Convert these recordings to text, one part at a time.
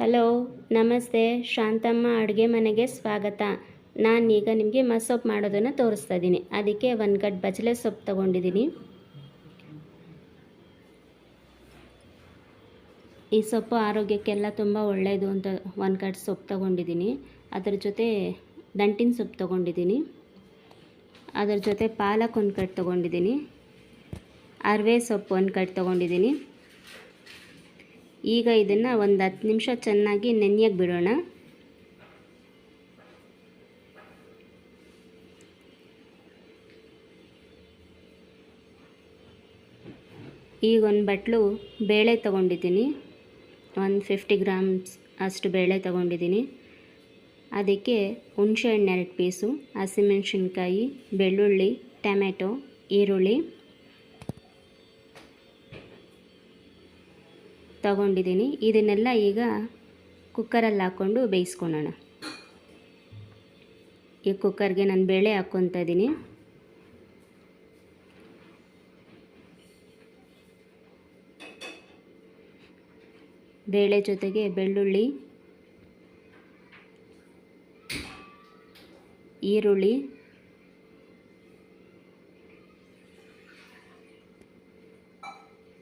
Hello, ನಮಸ್ತೆ. ಶಾಂತಮ್ಮ ಅಡುಗೆ ಮನೆಗೆ ಸ್ವಾಗತ. ನಾನೀಗ ನಿಮಗೆ ಮಸೊಪ್ಪು ಮಾಡೋದನ್ನು ತೋರಿಸ್ತಾ ಇದ್ದೀನಿ. ಅದಕ್ಕೆ ಒಂದು ಕಟ್ ಬಜಲೆ ಸೊಪ್ಪು ತೊಗೊಂಡಿದ್ದೀನಿ. ಈ ಸೊಪ್ಪು ಆರೋಗ್ಯಕ್ಕೆಲ್ಲ ತುಂಬ ಒಳ್ಳೆಯದು ಅಂತ ಒಂದು ಕಟ್ ಸೊಪ್ಪು ತೊಗೊಂಡಿದ್ದೀನಿ. ಅದ್ರ ಜೊತೆ ದಂಟಿನ ಸೊಪ್ಪು ತೊಗೊಂಡಿದ್ದೀನಿ. ಅದ್ರ ಜೊತೆ ಪಾಲಕ್ ಒಂದು ಕಟ್ ತೊಗೊಂಡಿದ್ದೀನಿ. ಅರವೆ ಸೊಪ್ಪು ಒಂದು ಕಟ್ ತೊಗೊಂಡಿದ್ದೀನಿ. ಈಗ ಇದನ್ನು ಒಂದು ಹತ್ತು ನಿಮಿಷ ಚೆನ್ನಾಗಿ ನೆನೆಯಕ್ಕೆ ಬಿಡೋಣ. ಈಗ ಒಂದು ಬಟ್ಲು ಬೇಳೆ ತೊಗೊಂಡಿದ್ದೀನಿ. ಒಂದು ಫಿಫ್ಟಿ ಗ್ರಾಮ್ಸ್ ಅಷ್ಟು ಬೇಳೆ ತೊಗೊಂಡಿದ್ದೀನಿ. ಅದಕ್ಕೆ ಹುಣಸೆಹಣ್ಣು ಎರಡು ಪೀಸು, ಹಸಿಮೆಣ್ಸಿನ್ಕಾಯಿ, ಬೆಳ್ಳುಳ್ಳಿ, ಟೊಮೆಟೊ, ಈರುಳ್ಳಿ. ತಗೊಂಡಿದ್ದೀನಿ. ಇದನ್ನೆಲ್ಲ ಈಗ ಕುಕ್ಕರಲ್ಲಿ ಹಾಕ್ಕೊಂಡು ಬೇಯಿಸ್ಕೊಳ್ಳೋಣ ಈ ಕುಕ್ಕರ್ಗೆ ನಾನು ಬೇಳೆ ಹಾಕ್ಕೊತಾ ಇದ್ದೀನಿ. ಬೇಳೆ ಜೊತೆಗೆ ಬೆಳ್ಳುಳ್ಳಿ, ಈರುಳ್ಳಿ,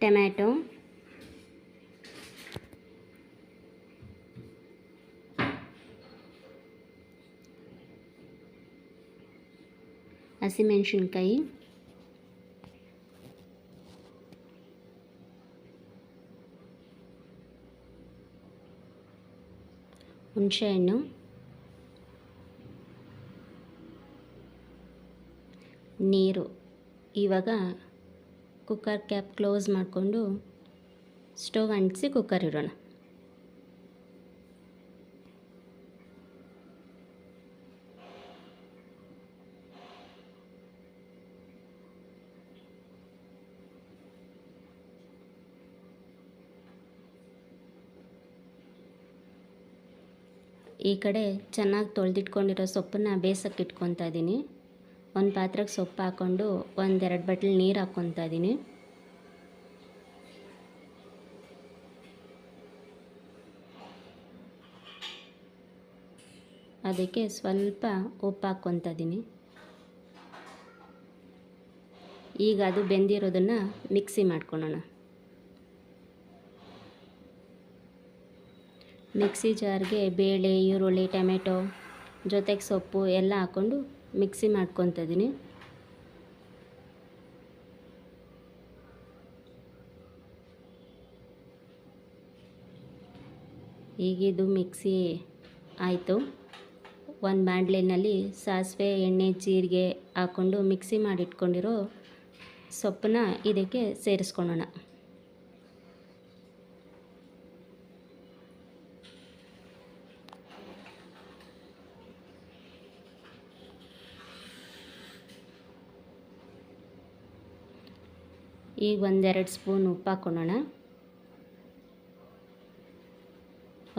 ಟೊಮ್ಯಾಟೊ ಹಸಿಮೆಣಸಿನ್ಕಾಯಿ ಹುಣಸೆಹಣ್ಣು ನೀರು ಇವಾಗ ಕುಕ್ಕರ್ ಕ್ಯಾಪ್ ಕ್ಲೋಸ್ ಮಾಡಿಕೊಂಡು ಸ್ಟವ್ ಅಂಟಿಸಿ ಕುಕ್ಕರ್ ಇಡೋಣ ಈ ಕಡೆ ಚೆನ್ನಾಗಿ ತೊಳೆದಿಟ್ಕೊಂಡಿರೋ ಸೊಪ್ಪನ್ನು ಬೇಸಕ್ಕೆ ಇಟ್ಕೊತಾ ಇದ್ದೀನಿ ಒಂದು ಪಾತ್ರೆಗೆ ಸೊಪ್ಪು ಹಾಕ್ಕೊಂಡು ಒಂದೆರಡು ಬಟ್ಲು ನೀರು ಹಾಕ್ಕೊತಾ ಇದ್ದೀನಿ ಅದಕ್ಕೆ ಸ್ವಲ್ಪ ಉಪ್ಪು ಹಾಕ್ಕೊತಾ ಇದ್ದೀನಿ ಈಗ ಅದು ಬೆಂದಿರೋದನ್ನು ಮಿಕ್ಸಿ ಮಾಡ್ಕೊಳ್ಳೋಣ ಮಿಕ್ಸಿ ಜಾರ್ಗೆ ಬೇಳೆ, ಈರುಳ್ಳಿ, ಟೊಮೆಟೊ ಜೊತೆಗೆ ಸೊಪ್ಪು ಎಲ್ಲ ಹಾಕ್ಕೊಂಡು ಮಿಕ್ಸಿ ಮಾಡ್ಕೊತಿದ್ದೀನಿ ಈಗಿದು ಮಿಕ್ಸಿ ಆಯಿತು. ಒಂದು ಬ್ಯಾಂಡ್ಲಿನಲ್ಲಿ ಸಾಸಿವೆ, ಎಣ್ಣೆ, ಜೀರಿಗೆ ಹಾಕ್ಕೊಂಡು ಮಿಕ್ಸಿ ಮಾಡಿಟ್ಕೊಂಡಿರೋ ಸೊಪ್ಪನ್ನ ಇದಕ್ಕೆ ಸೇರಿಸ್ಕೊಳ್ಳೋಣ. ಈಗ ಒಂದೆರಡು ಸ್ಪೂನ್ ಉಪ್ಪು ಹಾಕ್ಕೊಳ್ಳೋಣ.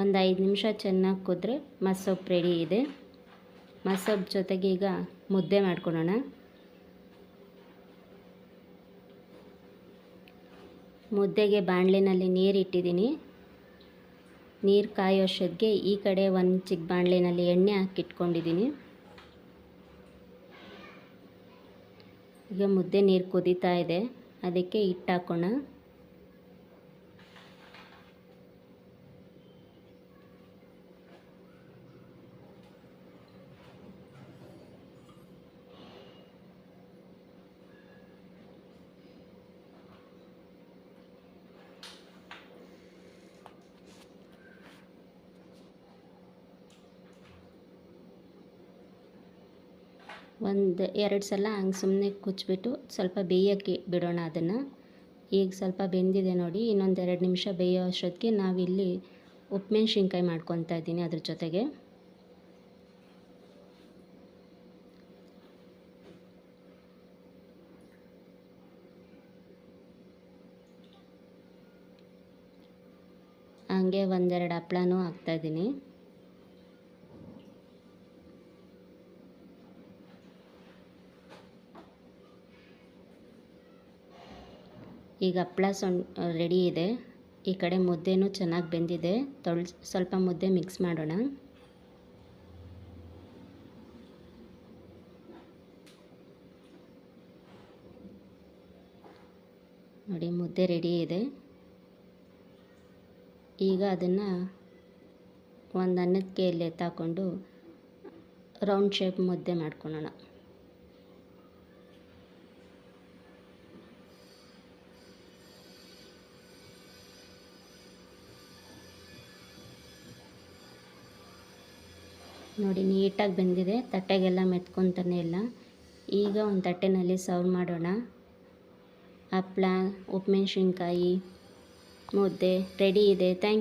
ಒಂದು ಐದು ನಿಮಿಷ ಚೆನ್ನಾಗಿ ಕುದ್ರೆ ಮಸೊಪ್ಪು ರೆಡಿ ಇದೆ. ಮಸೊಪ್ಪು ಜೊತೆಗೆ ಈಗ ಮುದ್ದೆ ಮಾಡ್ಕೊಳ್ಳೋಣ. ಮುದ್ದೆಗೆ ಬಾಣಲಿನಲ್ಲಿ ನೀರು ಇಟ್ಟಿದ್ದೀನಿ. ನೀರು ಕಾಯೋಷ್ಟೊತ್ತಿಗೆ ಈ ಕಡೆ ಒಂದು ಚಿಕ್ಕ ಬಾಣಲಿನಲ್ಲಿ ಎಣ್ಣೆ ಹಾಕಿಟ್ಕೊಂಡಿದ್ದೀನಿ ಈಗ ಮುದ್ದೆ ನೀರು ಕುದೀತಾ ಇದೆ. ಅದಕ್ಕೆ ಹಿಟ್ಟು ಹಾಕೋಣ ಒಂದು ಎರಡು ಸಲ ಹಂಗೆ ಸುಮ್ಮನೆ ಕುಚ್ಚಿಬಿಟ್ಟು ಸ್ವಲ್ಪ ಬೇಯೋಕ್ಕೆ ಬಿಡೋಣ ಅದನ್ನು. ಈಗ ಸ್ವಲ್ಪ ಬೆಂದಿದೆ ನೋಡಿ, ಇನ್ನೊಂದು ಎರಡು ನಿಮಿಷ ಬೇಯೋ ಅಷ್ಟೊತ್ತಿಗೆ ನಾವಿಲ್ಲಿ ಉಪ್ಪುಮೆಣ್ಸಿನ್ಕಾಯಿ ಮಾಡ್ಕೊತಾ ಇದ್ದೀನಿ ಅದ್ರ ಜೊತೆಗೆ. ಹಂಗೆ ಒಂದೆರಡು ಹಪ್ಳನೂ ಹಾಕ್ತಾಯಿದ್ದೀನಿ ಈಗ ಹಪ್ಪಳ ಸೊಣ್ ರೆಡಿ ಇದೆ. ಈ ಕಡೆ ಮುದ್ದೆನೂ ಚೆನ್ನಾಗಿ ಬೆಂದಿದೆ. ತೊಳ್, ಸ್ವಲ್ಪ ಮುದ್ದೆ ಮಿಕ್ಸ್ ಮಾಡೋಣ. ನೋಡಿ, ಮುದ್ದೆ ರೆಡಿ ಇದೆ. ಈಗ ಅದನ್ನು ಒಂದು ಅನ್ನಕ್ಕೆ ಕೈಯಲ್ಲಿ ಎತ್ತಾಕೊಂಡು ರೌಂಡ್ ಶೇಪ್ ಮುದ್ದೆ ಮಾಡ್ಕೊಳ್ಳೋಣ. ನೋಡಿ, ನೀಟಾಗಿ ಬೆಂದಿದೆ. ತಟ್ಟೆಗೆಲ್ಲ ಮೆತ್ಕೊತಾನೆ ಇಲ್ಲ. ಈಗ ಒಂದು ತಟ್ಟೆನಲ್ಲಿ ಸರ್ವ್ ಮಾಡೋಣ. ಹಪ್ಳ ಉಪ್ಪುಮೆಣ್ಸಿನ್ಕಾಯಿ ಮುದ್ದೆ ರೆಡಿ ಇದೆ. ಥ್ಯಾಂಕ್